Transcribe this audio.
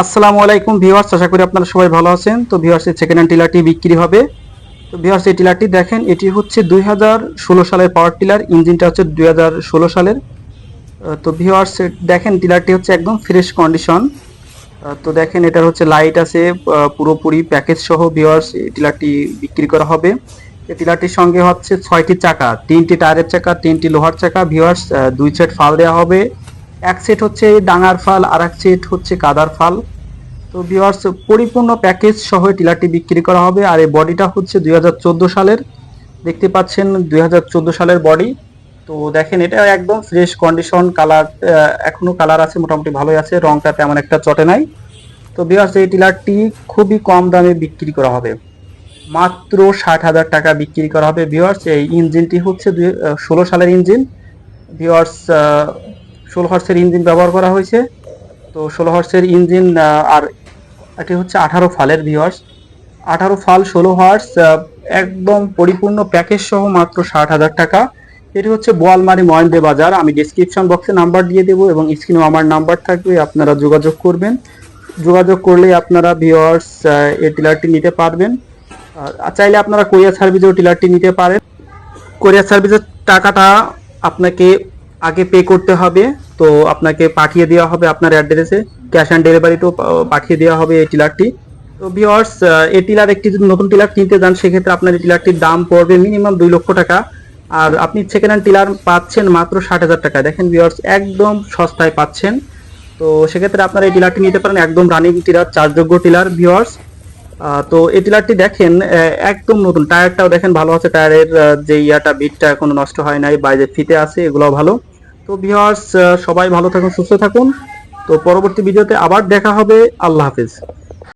আসসালামু আলাইকুম ভিউয়ার্স, আশা করি আপনারা সবাই ভালো আছেন। তো ভিউয়ার্স, এই সেকেন্ড হ্যান্ড টিলারটি বিক্রি হবে। তো ভিউয়ার্স, এই টিলারটি দেখেন, এটি হচ্ছে দুই হাজার ষোলো সালের পাওয়ার টিলার ইঞ্জিনটা হচ্ছে দুই হাজার ষোলো সালের। তো ভিউয়ার্স, দেখেন, টিলারটি হচ্ছে একদম ফ্রেশ কন্ডিশন তো দেখেন, এটার হচ্ছে লাইট আছে পুরোপুরি প্যাকেজ সহ ভিউয়ার্স, এই টিলারটি বিক্রি করা হবে। এই টিলারটির সঙ্গে হচ্ছে ছয়টি চাকা, তিনটি টায়ারের চাকা, তিনটি লোহার চাকা। ভিউয়ার্স দুই সেট ফাল দেওয়া হবে। এক সেট হচ্ছে ডাঙার ফাল আর এক সেট হচ্ছে কাদার ফাল। তো ভিউয়ার্স পরিপূর্ণ প্যাকেজ সহ টিলারটি বিক্রি করা হবে আর এই বডিটা হচ্ছে দুই হাজার চোদ্দ সালের। দেখতে পাচ্ছেন দুই হাজার চোদ্দ সালের বডি। তো দেখেন, এটা একদম ফ্রেশ কন্ডিশন কালার এখনও কালার আছে, মোটামুটি ভালোই আছে, রংটা তেমন একটা চটে নাই। তো ভিউয়ার্স এই টিলারটি খুবই কম দামে বিক্রি করা হবে। মাত্র ষাট হাজার টাকা বিক্রি করা হবে ভিউয়ার্স এই ইঞ্জিনটি হচ্ছে ষোলো সালের ইঞ্জিন ভিউয়ার্স ষোলো হর্সের ইঞ্জিন ব্যবহার করা হয়েছে। তো ষোলো হর্সের ইঞ্জিন আর এটি হচ্ছে আঠারো ফালের ভিউয়ার্স আঠারো ফাল, ষোলো হর্স একদম পরিপূর্ণ প্যাকেজ সহ মাত্র ষাট হাজার টাকা। এটি হচ্ছে বোয়ালমারি মহেন্দ্রে বাজার। আমি ডিসক্রিপশন বক্সে নাম্বার দিয়ে দেবো এবং স্ক্রিনেও আমার নাম্বার থাকবে, আপনারা যোগাযোগ করবেন। যোগাযোগ করলে আপনারা ভিউয়ার্স এই টিলারটি নিতে পারবেন। আর চাইলে আপনারা কোরিয়ার সার্ভিসেও টিলারটি নিতে পারেন। কোরিয়ার সার্ভিসের টাকাটা আপনাকে আগে পে করতে হবে, তো আপনাকে পাঠিয়ে দেওয়া হবে আপনার অ্যাড্রেসে ক্যাশ অন ডেলিভারিতেও পাঠিয়ে দেওয়া হবে এই টিলারটি। তো ভিওয়ার্স এই টিলার একটি যদি নতুন টিলার কিনতে যান, সেক্ষেত্রে আপনার এই টিলারটির দাম পড়বে মিনিমাম দুই লক্ষ টাকা। আর আপনি সেকেন্ড হ্যান্ড টিলার পাচ্ছেন মাত্র ষাট হাজার টাকা। দেখেন ভিওয়ার্স একদম সস্তায় পাচ্ছেন। তো সেক্ষেত্রে আপনারা এই টিলারটি নিতে পারেন, একদম রানিং টিলার চার্জযোগ্য টিলার ভিওয়ার্স তো এই টিলারটি দেখেন একদম নতুন। টায়ারটাও দেখেন, ভালো আছে। টায়ারের যে ইয়াটা বিটটা এখনও নষ্ট হয় নাই, বাইরে ফিতে আছে এগুলো ভালো। তো ভিউয়ার্স সবাই ভালো থাকুন, সুস্থ থাকুন। তো পরবর্তী ভিডিওতে আবার দেখা হবে। আল্লাহ হাফিজ।